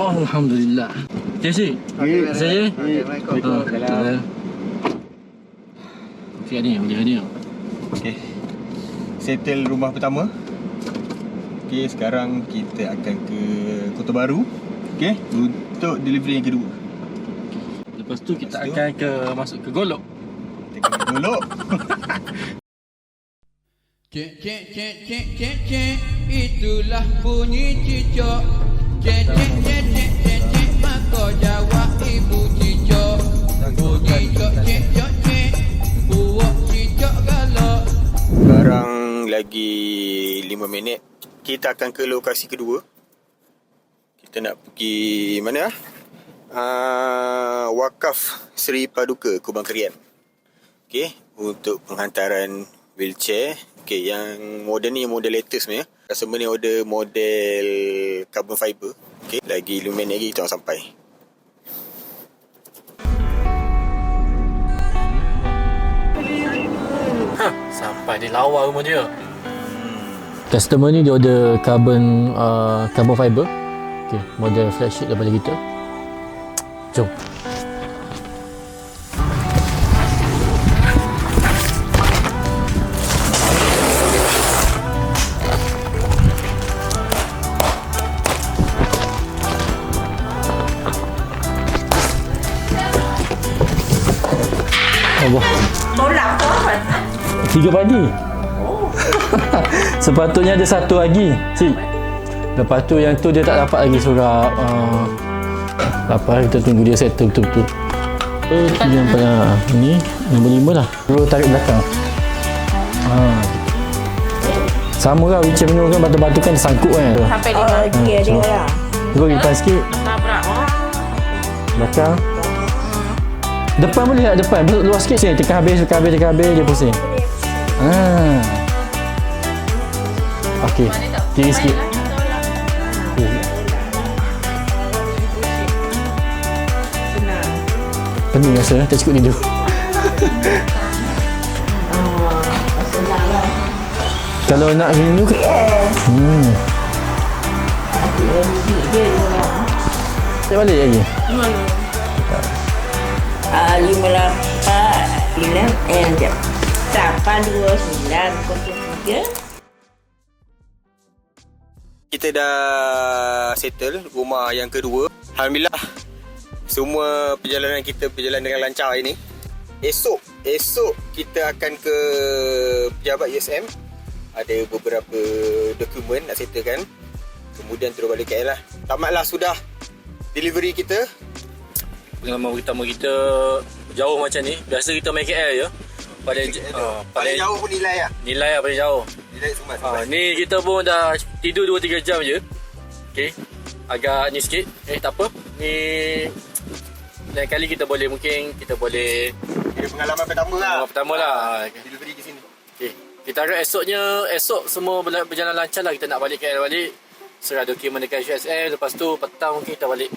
Alhamdulillah. Okay, Cik. Okey, Saya. Okey, Assalamualaikum. Ah, betul. Okey, ni. Boleh ni. Okay. Settle rumah pertama. Okay, sekarang kita akan ke Kota Baru. Okay, untuk delivery yang kedua. Lepas tu kita Lepas tu? akan ke masuk ke Golok. Kita kena dulu. Cek cek cek cek cek cek itulah bunyi cicak. Sekarang lagi 5 minit. Kita akan ke lokasi kedua. Kita nak pergi mana? Uh, Wakaf Seri Paduka Kubang Kerian. Okey, untuk penghantaran wheelchair. Okey, yang model ni model latest sebenarnya. Customer ni order model carbon fiber. Okey, lagi 5 minit lagi kita orang sampai. Sampai dia lawa rumah dia. Customer ni dia order carbon uh, carbon fiber. Okay, model flagship daripada kita. Jom. Allah. Tolak tu apa? Tiga pagi. Sepatutnya ada satu lagi. Cik. Lepas tu yang tu dia tak dapat lagi surat. Uh, apa kita tunggu dia settle betul-betul. Oh, tu yang pada ni nombor lima lah. Terus tarik belakang. Ha. Sama lah wheelchair menu kan batu-batu kan sangkut kan. Sampai lima. Okey, ada lah. Terus pergi depan sikit. Tabrak. Belakang. Depan boleh tak depan? Luas sikit sini. Tekan habis, tekan habis, tekan habis. Dia pusing. Ah. Okey. Kiri sikit. Pening rasa. Tak cukup ni dulu. Kalau nak macam tu. Hmm. Tak balik lagi? Mana? lima lapan enam eh sembilan kita dah settle rumah yang kedua. Alhamdulillah Semua perjalanan kita berjalan dengan lancar hari Esok Esok kita akan ke pejabat USM Ada beberapa dokumen nak settlekan. Kemudian terus balik KL lah Tamatlah sudah delivery kita. Pengalaman pertama kita jauh macam ni. Biasa kita main KL je. Paling, uh, Paling jauh pun nilai lah. Nilai lah paling jauh. Nilai semua. Ha, ni kita pun dah tidur 2-3 jam je. Okay. Agak ni sikit. Eh tak apa. Ni lain kali kita boleh mungkin kita boleh Kira pengalaman pertama lah. Pengalaman pertama lah. Delivery ke sini. okay. Kita harap esoknya esok semua berjalan lancar lah kita nak balik KL balik. Serah dokumen dekat USM lepas tu petang mungkin kita balik